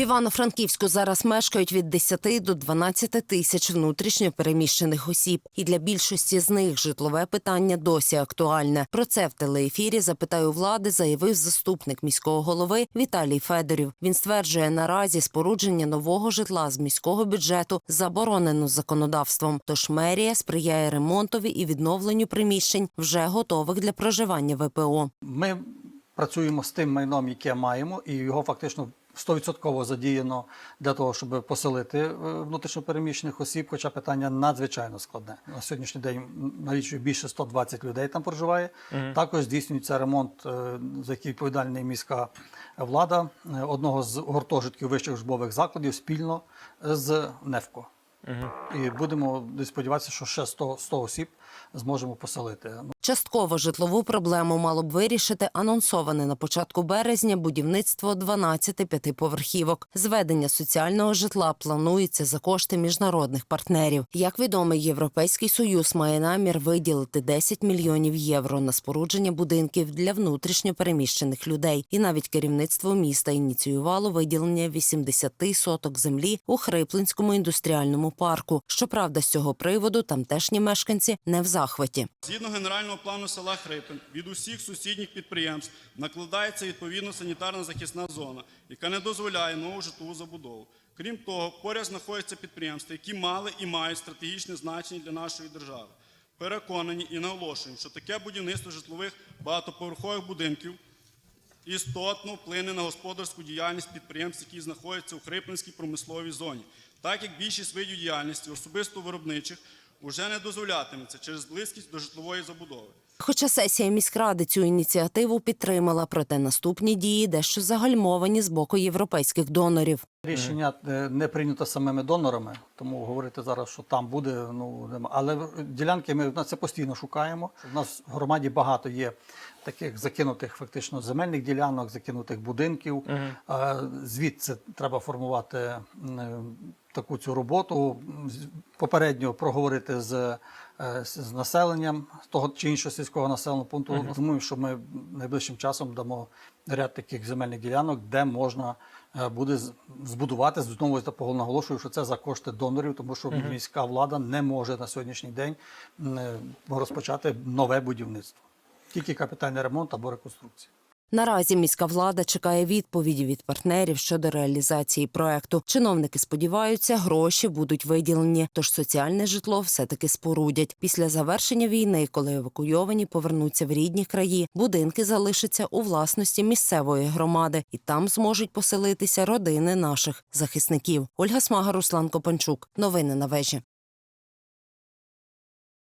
Івано-Франківську зараз мешкають від 10 до 12 тисяч внутрішньо переміщених осіб, і для більшості з них житлове питання досі актуальне. Про це в телеефірі запитаю влади заявив заступник міського голови Віталій Федорів. Він стверджує, наразі спорудження нового житла з міського бюджету заборонено законодавством. Тож мерія сприяє ремонтові і відновленню приміщень, вже готових для проживання ВПО. Ми працюємо з тим майном, яке маємо, і його фактично 100% задіяно для того, щоб поселити е, внутрішньопереміщених осіб. Хоча питання надзвичайно складне. На сьогоднішній день налічує більше 120 людей там проживає. Також здійснюється ремонт, е, за який відповідальна міська влада е, одного з гуртожитків вищих службових закладів спільно з НЕФКО. І будемо сподіватися, що ще 100, 100 осіб зможемо поселити. Частково житлову проблему мало б вирішити анонсоване на початку березня будівництво 12 п'ятиповерхівок. Зведення соціального житла планується за кошти міжнародних партнерів. Як відомо, Європейський союз має намір виділити 10 мільйонів євро на спорудження будинків для внутрішньо переміщених людей. І навіть керівництво міста ініціювало виділення 80 соток землі у Хриплинському індустріальному парку. Щоправда, з цього приводу тамтешні мешканці не в захваті. Згідно генерального плану села Хрипин, від усіх сусідніх підприємств накладається відповідно санітарна захисна зона, яка не дозволяє нову житлову забудову. Крім того, поряд знаходяться підприємства, які мали і мають стратегічне значення для нашої держави. Переконані і наголошуємо, що таке будівництво житлових багатоповерхових будинків істотно вплине на господарську діяльність підприємств, які знаходяться у Хриплинській промисловій зоні, так як більшість видів діяльності, особисто виробничих, уже не дозволятиметься через близькість до житлової забудови. Хоча сесія міськради цю ініціативу підтримала, проте наступні дії дещо загальмовані з боку європейських донорів. Рішення е, не прийнято самими донорами, тому говорити зараз, що там буде, ну нема. Але ділянки ми на це постійно шукаємо. У нас в громаді багато є таких закинутих фактично земельних ділянок, закинутих будинків. Звідси треба формувати таку цю роботу, попередньо проговорити з, е, з з населенням того чи іншого сільського населеного пункту. Думаю, що ми найближчим часом дамо ряд таких земельних ділянок, де можна е, буде збудувати знову такого наголошую, що це за кошти донорів, тому що міська влада не може на сьогоднішній день е, розпочати нове будівництво. Тільки капітальний ремонт або реконструкція. Наразі міська влада чекає відповіді від партнерів щодо реалізації проекту. Чиновники сподіваються, гроші будуть виділені, тож соціальне житло все-таки спорудять. Після завершення війни, коли евакуйовані повернуться в рідні краї, будинки залишаться у власності місцевої громади, і там зможуть поселитися родини наших захисників. Ольга Смага, Руслан Копанчук. Новини на вежі.